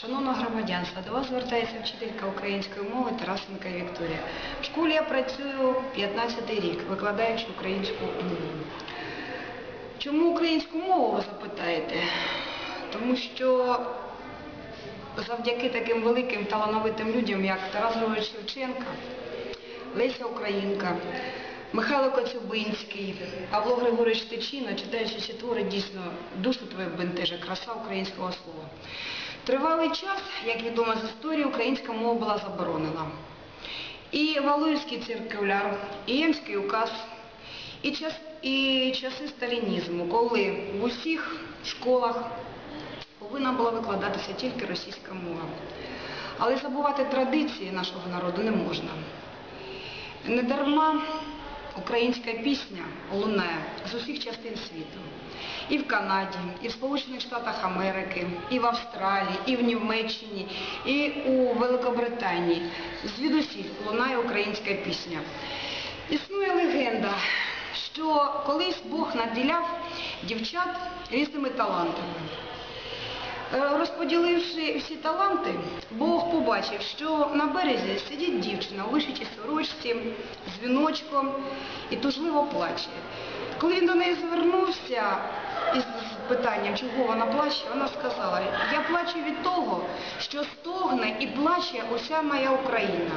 Шановне громадянство, до вас звертається вчителька української мови Тарасенка Вікторія. В школі я працюю 15 рік, викладаючи українську мову. Чому українську мову, ви запитаєте? Тому що завдяки таким великим талановитим людям, як Тарас Григорович Шевченка, Леся Українка, Михайло Коцюбинський, Павло Григорович Тичина, читаючи ці твори, дійсно душу твою бентежить, краса українського слова. Тривалий час, як відомо з історії, українська мова була заборонена. І Валуївський циркуляр, і Ємський указ, і, час, і часи сталінізму, коли в усіх школах повинна була викладатися тільки російська мова. Але забувати традиції нашого народу не можна. Недарма українська пісня лунає з усіх частин світу. І в Канаді, і в Сполучених Штатах Америки, і в Австралії, і в Німеччині, і у Великобританії. Звідусіль лунає українська пісня. Існує легенда, що колись Бог наділяв дівчат різними талантами. Е, Розподіливши всі таланти, Бог побачив, що на березі сидить дівчина у вишитій сорочці з віночком і тужливо плаче. Коли він до неї звернувся із питанням, чого вона плаче, вона сказала, я плачу від того, що стогне і плаче уся моя Україна.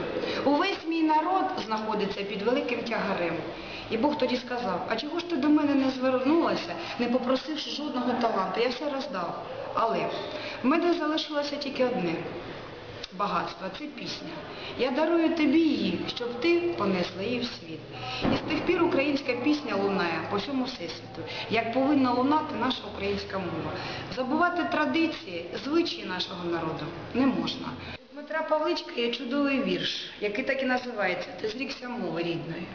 Увесь мій народ знаходиться під великим тягарем. І Бог тоді сказав, а чого ж ти до мене не звернулася, не попросивши жодного таланту? Я все роздав. Але в мене залишилося тільки одне багатство, це пісня. Я дарую тобі її, щоб ти понесла її в світ. І з тих пір українська пісня лунає по всьому всесвіту, як повинна лунати наша українська мова. Забувати традиції, звичаї нашого народу не можна. У Дмитра Павличка є чудовий вірш, який так і називається Ти зрікся мови рідної.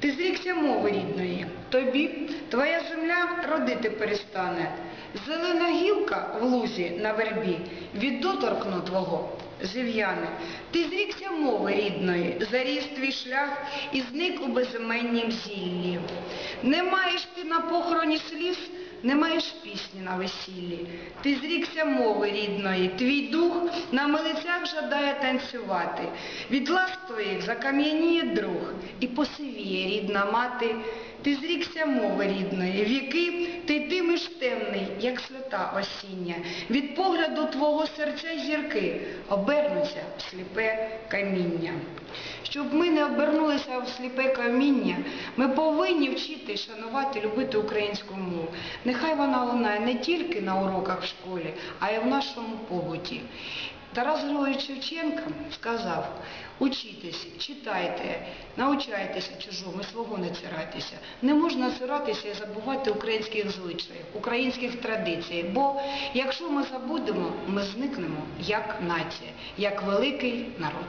Ти зрікся мови рідної, тобі твоя земля родити перестане. Зелена гілка в лузі на вербі від доторкну твого зів'яне. Ти зрікся мови рідної, заріс твій шлях і зник у безіменнім зіллі. Не маєш ти на похороні сліз, не маєш пісні на весіллі. Ти зрікся мови рідної, твій дух на милицях жадає танцювати. Від ласк твоїх закам'яніє друг і посивіє рідна мати. Ти зрікся мови рідної, віки ти йтимеш темний, як свята осіння. Від погляду твого серця зірки обернуться в сліпе каміння. Щоб ми не обернулися в сліпе каміння, ми повинні вчити, шанувати, любити українську мову. Нехай вона лунає не тільки на уроках в школі, а й в нашому побуті. Тарас Григорович Шевченко сказав, учітесь, читайте, навчайтеся чужому, свого не цирайтеся. Не можна циратися і забувати українських звичаїв, українських традицій, бо якщо ми забудемо, ми зникнемо як нація, як великий народ.